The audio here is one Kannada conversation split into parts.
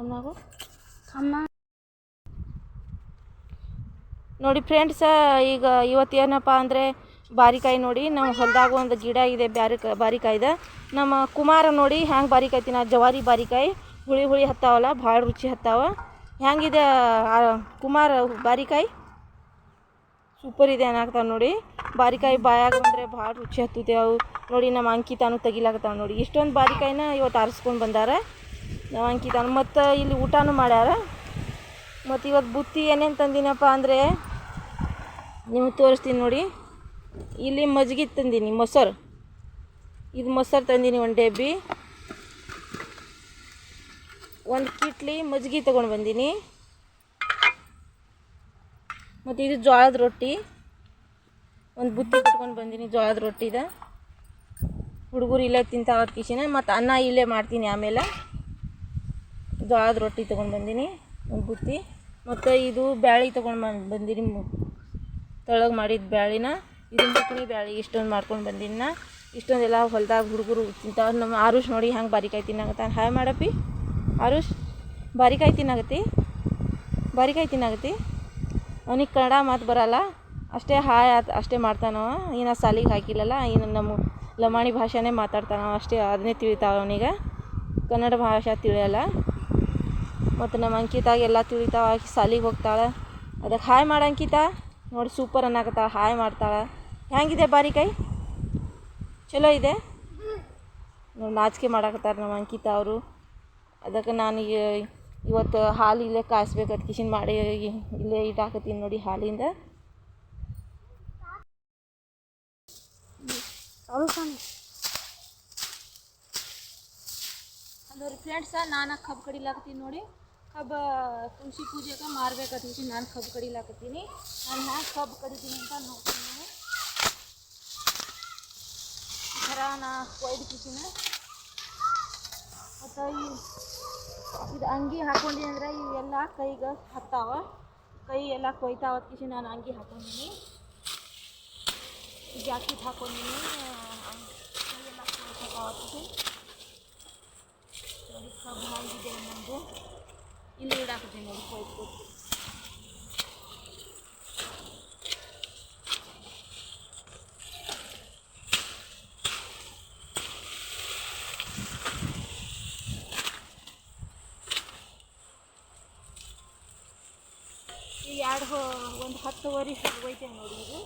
ಅಮ್ಮ ನೋಡಿ ಫ್ರೆಂಡ್ಸ ಈಗ ಇವತ್ತು ಏನಪ್ಪ ಅಂದರೆ ಬಾರಿಕಾಯಿ ನೋಡಿ ನಮ್ಮ ಹೊಲದಾಗ ಒಂದು ಗಿಡ ಇದೆ ಬ್ಯಾರಿ ಬಾರಿಕಾಯ್ದ. ನಮ್ಮ ಕುಮಾರ ನೋಡಿ ಹ್ಯಾಂಗೆ ಬಾರಿಕಾಯಿ ತಿನ್ನ ಜವಾರಿ ಬಾರಿಕಾಯಿ ಹುಳಿ ಹುಳಿ ಹತ್ತಾವಲ್ಲ ಭಾಳ ರುಚಿ ಹತ್ತಾವ. ಹ್ಯಾಂಗಿದೆ ಕುಮಾರ ಬಾರಿಕಾಯಿ? ಸೂಪರ್ ಇದೆ ಏನಾಗ್ತಾವ ನೋಡಿ. ಬಾರಿಕಾಯಿ ಬಾಯಾಗ ಬಂದರೆ ಭಾಳ ರುಚಿ ಹತ್ತುತ್ತೆ ಅವು. ನೋಡಿ ನಮ್ಮ ಅಂಕಿತಾನು ತೆಗಿಲಾಗ್ತಾವೆ ನೋಡಿ. ಇಷ್ಟೊಂದು ಬಾರಿಕಾಯಿನ ಇವತ್ತು ಆರಿಸ್ಕೊಂಡು ಬಂದಾರ. ಅಂಕಿತಾನು ಮತ್ತು ಇಲ್ಲಿ ಊಟನೂ ಮಾಡ್ಯಾರ. ಮತ್ತು ಇವತ್ತು ಬುತ್ತಿ ಏನೇನು ತಂದಿನಪ್ಪ ಅಂದರೆ ನಿಮಗೆ ತೋರಿಸ್ತೀನಿ ನೋಡಿ. ಇಲ್ಲಿ ಮಜ್ಗಿ ತಂದೀನಿ, ಮೊಸರು. ಇದು ಮೊಸರು ತಂದೀನಿ ಒಂದು ಡಬ್ಬಿ. ಒಂದು ಕಿಟ್ಲಿ ಮಜ್ಗಿ ತೊಗೊಂಡು ಬಂದೀನಿ. ಮತ್ತು ಇದು ಜೋಳದ ರೊಟ್ಟಿ. ಒಂದು ಬುತ್ತಿ ಕಟ್ಕೊಂಡು ಬಂದೀನಿ ಜೋಳದ ರೊಟ್ಟಿದ. ಹುಡುಗರು ಇಲ್ಲೇ ತಿಂತಾವತ್ತು ಕಿಶಿನ. ಮತ್ತು ಅನ್ನ ಇಲ್ಲೇ ಮಾಡ್ತೀನಿ ಆಮೇಲೆ. ಜೋಳದ ರೊಟ್ಟಿ ತೊಗೊಂಡು ಬಂದೀನಿ, ಒಂದು ಬುತ್ತಿ. ಮತ್ತು ಇದು ಬ್ಯಾಳಿ ತೊಗೊಂಡು ಬಂದು ಬಂದೀನಿ ತೊಳಗೆ ಮಾಡಿದ ಬ್ಯಾಳಿನ. ಇದು ಮುಕ್ಳಿ ಬ್ಯಾಳಿ, ಇಷ್ಟೊಂದು ಮಾಡ್ಕೊಂಡು ಬಂದೀನಿ ನಾ. ಇಷ್ಟೊಂದೆಲ್ಲ ಹೊಲ್ದಾಗ ಹುಡುಗರು ತಿಂತಾವ ನಮ್ಮ ಆರುಷ್ ನೋಡಿ ಹಂಗೆ ಬಾರಿಕಾಯಿ ತಿನ್ನಾಗತ್ತಾನ ಹಾಯ್ ಮಾಡಪ್ಪಿ. ಆರುಷ್, ಬಾರಿಕಾಯಿ ತಿನ್ನಾಗತ್ತಿ ಬಾರಿಕಾಯಿ ತಿನ್ನಾಗತ್ತಿ ಅವನಿಗೆ ಕನ್ನಡ ಮಾತು ಬರಲ್ಲ. ಅಷ್ಟೇ ಹಾಯ್ ಅಷ್ಟೇ ಮಾಡ್ತಾನವ. ಇನ್ನು ಸಾಲಿಗೆ ಹಾಕಿಲ್ಲಲ್ಲ, ಇನ್ನು ನಮ್ಮ ಲಮಾಣಿ ಭಾಷೆನೇ ಮಾತಾಡ್ತಾನವ. ಅಷ್ಟೇ ಅದನ್ನೇ ತಿಳಿತಾವ ಅವನಿಗೆ. ಕನ್ನಡ ಭಾಷೆ ತಿಳಿಯಲ್ಲ. ಮತ್ತು ನಮ್ಮ ಅಂಕಿತಾಗ ಎಲ್ಲ ತಿಳಿತಾವ, ಆಕಿ ಸಾಲಿಗೆ ಹೋಗ್ತಾಳೆ. ಅದಕ್ಕೆ ಹಾಯ್ ಮಾಡು ಅಂಕಿತ. ನೋಡಿ ಸೂಪರ್ ಅನ್ನಕತ್ತಾಳೆ, ಹಾಯ್ ಮಾಡ್ತಾಳೆ. ಹೆಂಗಿದೆ ಬಾರಿಕಾಯಿ ಚಲೋ ಇದೆ? ನೋಡಿ ನಾಚಿಕೆ ಮಾಡಾಕತ್ತಾರ ನಮ್ಮ ಅಂಕಿತ ಅವರು. ಅದಕ್ಕೆ ನಾನು ಇವತ್ತು ಹಾಲು ಇಲ್ಲೇ ಅದು ಕಿಶಿನ್ ಮಾಡಿ ಇಲ್ಲೇ ಇಟ್ಟಾಕತ್ತೀನಿ ನೋಡಿ ಹಾಲಿಂದ. ಹಲೋ ಫ್ರೆಂಡ್ಸ ನಾನು ಕಬ್ಬು ಕಡಿಲಾಕತ್ತೀನಿ ನೋಡಿ. ಕಬ್ಬು ತುಳಸಿ ಪೂಜೆಗೆ ಮಾರ್ಬೇಕಂತ ಹೇಳಿ ನಾನು ಕಬ್ಬು ಕಡಿಲಾಕತ್ತೀನಿ ನಾನು ಹ್ಯಾಂಗೆ ಕಬ್ಬು ಕಡಿತೀನಿ ಅಂತ ನೋಡ್ತೀನಿ ನೀವು ಈ ಥರ ನಾ ಕೊಯ್ದು ಕಿಸಿನ ಮತ್ತು ಈ ಇದು ಅಂಗಿ ಹಾಕ್ಕೊಂಡಿ ಅಂದ್ರೆ ಇವೆಲ್ಲ ಕೈಗೆ ಹತ್ತಾವ ಕೈ ಎಲ್ಲ ಕೊಯ್ತಾವ ಕಿಸಿ ನಾನು ಅಂಗಿ ಹಾಕ್ಕೊಂಡಿನಿ ಜಾಕೆಟ್ ಹಾಕ್ಕೊಂಡಿನಿ ಕೈಯೆಲ್ಲ ಕೊಯ್ತಾವ ಕಿಸಿ ನೋಡಿ ಕಬ್ಬು ಹಾಗಿದೆ ನಮ್ಮದು ಇಲ್ಲಿ ಇಡಾಕತ್ತೀನಿ ನೋಡಿ ಈ ಎರಡು ಒಂದು ಹತ್ತುವರೆ ಹೋಗ್ತೇವೆ ನೋಡಿ ಇದು.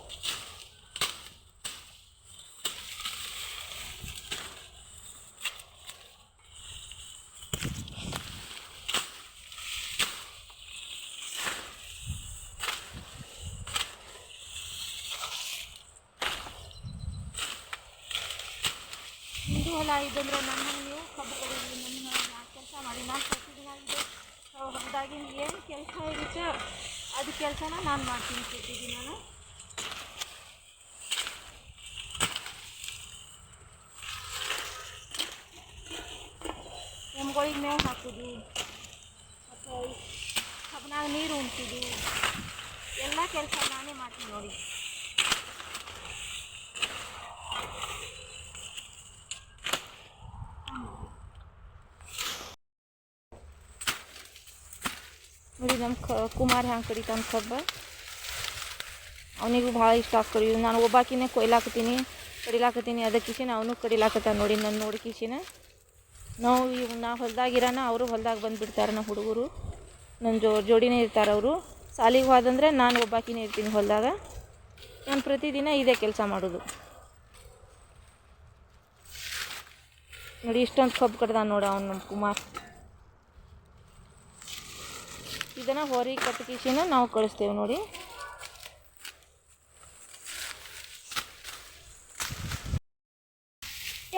ನಿಮ್ಮದು ಹೊಲ ಇದ್ದಂದ್ರೆ ನನ್ನ ನೀವು ಕಬ್ಬು ಕಡೀರಿ ನನ್ನ ನಾನು ಕೆಲಸ ಮಾಡಿ ನಾನು ಪ್ರತಿದಿನ ಇದು ಹೊಲದಾಗಿನ ಏನು ಕೆಲಸ ಇರುತ್ತೆ ಅದು ಕೆಲಸನ ನಾನು ಮಾಡ್ತೀನಿ ಪ್ರತಿದಿನ ಎಮ್ಗಳಿಗೆ ಮೇವು ಹಾಕೋದು ಮತ್ತು ಕಬ್ಬನಾಗ ನೀರು ಉಣ್ಸೋದು ಎಲ್ಲ ಕೆಲಸ ನಾನೇ ಮಾಡ್ತೀನಿ ನೋಡಿ ನೋಡಿ ನಮ್ಮ ಕುಮಾರ್ ಹ್ಯಾಂಗೆ ಕಡಿತಾನೆ ಕಬ್ಬ. ಅವನಿಗೂ ಭಾಳ ಇಷ್ಟ ಆಗ್ತಾರೆ ಇವು ನಾನು ಒಬ್ಬಾಕಿನೇ ಕೊಯ್ಲಾಕತ್ತೀನಿ, ಕಡಿಲಾಕತ್ತೀನಿ, ಅದಕ್ಕೆ ಕಿಶಿನ ಅವನು ಕಡಿಲಾಕತ್ತಾನ ನೋಡಿ ನನ್ನ ನೋಡಿ ಕಿಶಿನ ನಾವು ಇವ್ ನಾ ಹೊಲ್ದಾಗಿರೋಣ ಅವರು ಹೊಲ್ದಾಗ ಬಂದುಬಿಡ್ತಾರೆ ನಮ್ಮ ಹುಡುಗರು. ನನ್ನ ಜೋ ಜೋಡಿನೇ ಇರ್ತಾರೆ ಅವರು. ಸಾಲಿಗೆ ಹೋದಂದ್ರೆ ನಾನು ಒಬ್ಬಾಕಿನೇ ಇರ್ತೀನಿ ಹೊಲ್ದಾಗ. ನಾನು ಪ್ರತಿದಿನ ಇದೇ ಕೆಲಸ ಮಾಡೋದು. ನೋಡಿ ಇಷ್ಟೊಂದು ಕಬ್ಬು ಕಡ್ದ ನೋಡ ಅವ್ನು ನಮ್ಮ ಕುಮಾರ್. ಇದನ್ನು ಹೊರಿ ಕಟ್ಕಿಸಿನ ನಾವು ಕಳಿಸ್ತೇವೆ ನೋಡಿ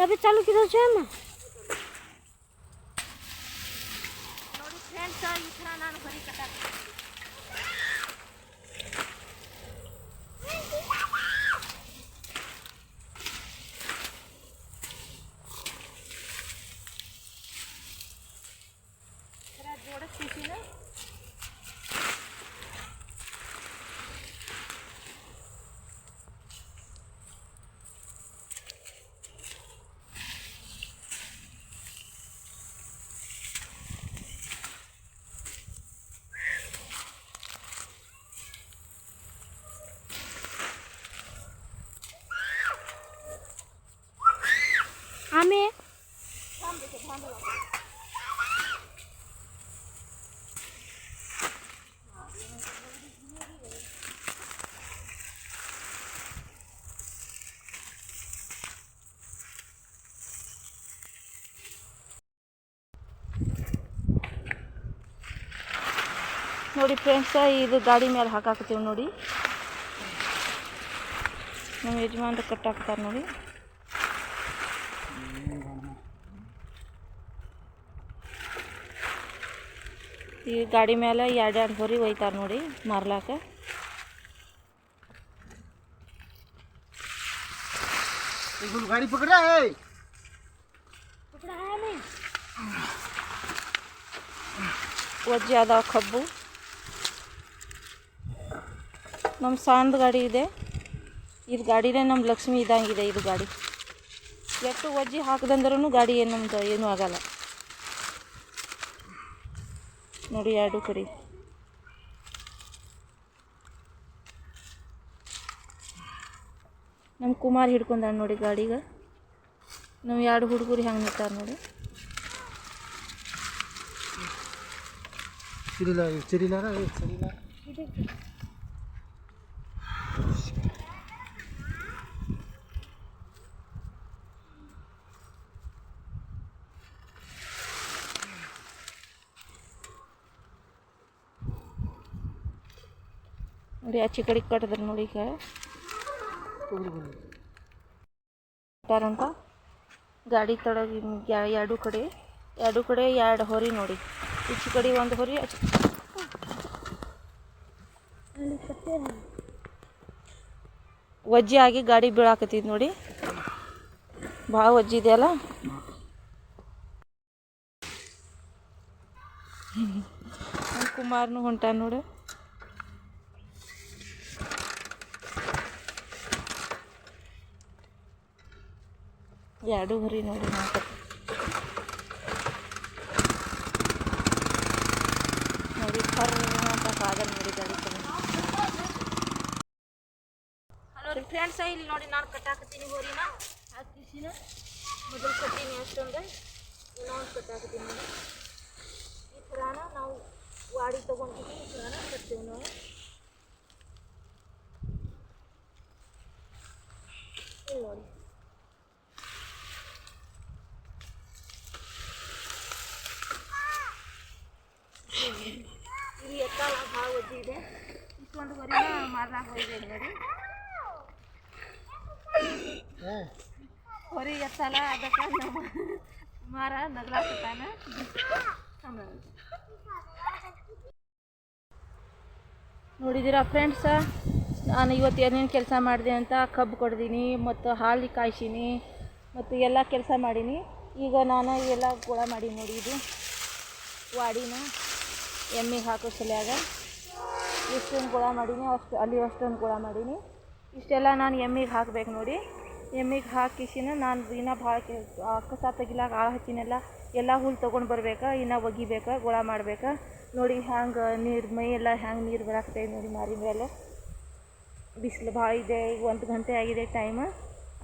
ಅಭಿ ಚಾಲು ಕಿದೋಚಮ್ಮ ನೋಡಿ ಫ್ರೆಂಡ್ಸ್ ಈ ಥರ ನಾನು ಹೊರಿ ಕಟ್ಟಾಕ್ತೀನಿ ನೋಡಿ ಫ್ರೆಂಡ್ಸ ಇದು ಗಾಡಿ ಮೇಲೆ ಹಾಕಾಕತ್ತೀವಿ ನೋಡಿ. ನಮ್ಮ ಯಜಮಾನ್ರು ಕಟ್ಟಾಕ್ತಾರೆ ನೋಡಿ. ಈ ಗಾಡಿ ಮೇಲೆ ಎರಡು ಎರಡು ಹೊರಿ ಒಯ್ತಾರೆ ನೋಡಿ ಮಾರ್ಲಾಕ. ಗಾಡಿ ಒಜ್ಜಿ ಅದಾವ ಕಬ್ಬು. ನಮ್ಮ ಸಣ್ಣದು ಗಾಡಿ ಇದೆ. ಇದು ಗಾಡಿನೇ ನಮ್ಮ ಲಕ್ಷ್ಮಿ ಇದ್ದಂಗಿದೆ ಇದು ಗಾಡಿ. ಎಷ್ಟು ಒಜ್ಜಿ ಹಾಕದಂದ್ರೂ ಗಾಡಿ ಏನು ನಮ್ದು ಏನೂ ಆಗಲ್ಲ. ನೋಡಿ, ಎರಡು ಕುರಿ ನಮ್ಮ ಕುಮಾರ್ ಹಿಡ್ಕೊಂಡ ನೋಡಿ ಗಾಡಿಗ. ನಮ್ಮ ಎರಡು ಹುಡುಗರು ಹೆಂಗೆ ನಿಂತಾರ ನೋಡಿ. ಇಲ್ಲ ನೋಡಿ ಆಚೆ ಕಡೆ ಕಟ್ಟಿದ್ರೆ ನೋಡಿ ಈಗ. ಕಟ್ಟಾರಂತ ಗಾಡಿ ತೊಡಗಿ ಎರಡು ಕಡೆ. ಎರಡು ಕಡೆ, ಎರಡು ಹೊರಿ ನೋಡಿ. ಈಚೆ ಕಡೆ ಒಂದು ಹೊರಿ, ಆಚೆ ವಜ್ಜಿ ಆಗಿ ಗಾಡಿ ಬೀಳಾಕತ್ತಿದ್ ನೋಡಿ. ಭಾಳ ವಜ್ಜಿ ಇದೆಯಲ್ಲ ಕುಮಾರ್ನು ಹೊಂಟ ನೋಡಿ. ಎರಡು ಹೊರಿ ನೋಡಿ ನಾಲ್ಕು. ನೋಡಿ ಅಂತ ಕಾದಲ್ ನೋಡಿ ಹಲೋ ರೀ ಫ್ರೆಂಡ್ಸ ಇಲ್ಲಿ ನೋಡಿ ನಾನು ಕಟ್ಟಾಕತ್ತೀನಿ ಹೋರಿನ. ಹಾಕಿಸಿನ ಮೊದಲು ಕಟ್ಟೀನಿ ಅಷ್ಟೊಂದು. ಇನ್ನೊಂದು ಕಟ್ಟಾಕತ್ತೀನಿ ನೋಡಿ ಈ ಥರನ ನಾವು ವಾಡಿ ತೊಗೊಂಡಿದ್ದೀವಿ ಈ ಥರನ ಕಟ್ತೀವಿ ನಾವು ಇಲ್ಲಿ ನೋಡಿ ಇಲ್ಲಿ ಎತ್ತಲ್ಲ ಭಾಳ ಒಜ್ಜಿ ಇದೆ. ಇಷ್ಟೊಂದು ಮಾರ್ನಾಗ ಹೋಗಿದೆ ನೋಡಿ ಹೊರಿ ಎತ್ತಲ್ಲ ಅದಕ್ಕೆ ಮಾರ ನಗ್ಲಾಕತ್ತಾನ ನೋಡಿದ್ದೀರಾ ಫ್ರೆಂಡ್ಸ ನಾನು ಇವತ್ತು ಏನೇನು ಕೆಲಸ ಮಾಡಿದೆ ಅಂತ ಕಬ್ಬು ಕೊಡ್ದೀನಿ ಮತ್ತು ಹಾಲು ಕಾಯ್ಸೀನಿ ಮತ್ತು ಎಲ್ಲ ಕೆಲಸ ಮಾಡೀನಿ. ಈಗ ನಾನು ಎಲ್ಲ ಗುಳ ಮಾಡಿ ನೋಡಿ ಇದು. ವಾಡಿನ ಎಮ್ಮಿಗೆ ಹಾಕೋ ಸಲ್ಯಾಗ. ಇಷ್ಟೊಂದು ಗುಳ ಮಾಡೀನಿ, ಅಷ್ಟು ಅಲ್ಲಿ ಅಷ್ಟೊಂದು ಗುಳ ಮಾಡೀನಿ. ಇಷ್ಟೆಲ್ಲ ನಾನು ಎಮ್ಮಿಗೆ ಹಾಕ್ಬೇಕು ನೋಡಿ. ಎಮ್ಮಿಗೆ ಹಾಕಿಸಿನ ನಾನು ದಿನ ಭಾಳ ತೆಗಿಲಾಕ ಆಳು ಹಚ್ಚಿನೆಲ್ಲ ಎಲ್ಲ ಹುಲ್ಲು ತೊಗೊಂಡು ಬರ್ಬೇಕಾ, ಇನ್ನು ಒಗಿಬೇಕಾ, ಗುಳ ಮಾಡ್ಬೇಕಾ? ನೋಡಿ ಹ್ಯಾಂಗೆ ನೀರು, ಮೈ ಎಲ್ಲ ಹ್ಯಾಂಗೆ ನೀರು ಬರಾಕ್ತೈತೆ ನೋಡಿ ಮಾರಿ ಮೇಲೆ. ಬಿಸಿಲು ಭಾಳ ಇದೆ, ಈಗ ಒಂದು ಗಂಟೆ ಆಗಿದೆ ಟೈಮ್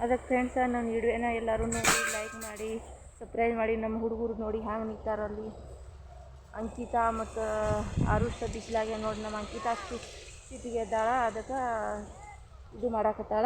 ಅದಕ್ಕೆ ಫ್ರೆಂಡ್ಸ ನಾನು ವಿಡಿಯೋನ ಎಲ್ಲರೂ ನೋಡಿ ಲೈಕ್ ಮಾಡಿ ಸಬ್ಸ್ಕ್ರೈಬ್ ಮಾಡಿ. ನಮ್ಮ ಹುಡುಗರು ನೋಡಿ ಹ್ಯಾಂಗೆ ನಿಂತಾರಲ್ಲಿ ಅಂಕಿತಾ ಮತ್ತು ಆರುಷ ಬಿಸಿಲಾಗೆ ನೋಡಿ ನಮ್ಮ ಅಂಕಿತಾ ಅಷ್ಟು ಸಿಟಿಗೆ ಎದ್ದಾಳ ಅದಕ್ಕೆ ಇದು ಮಾಡಾಕತ್ತಾಳ.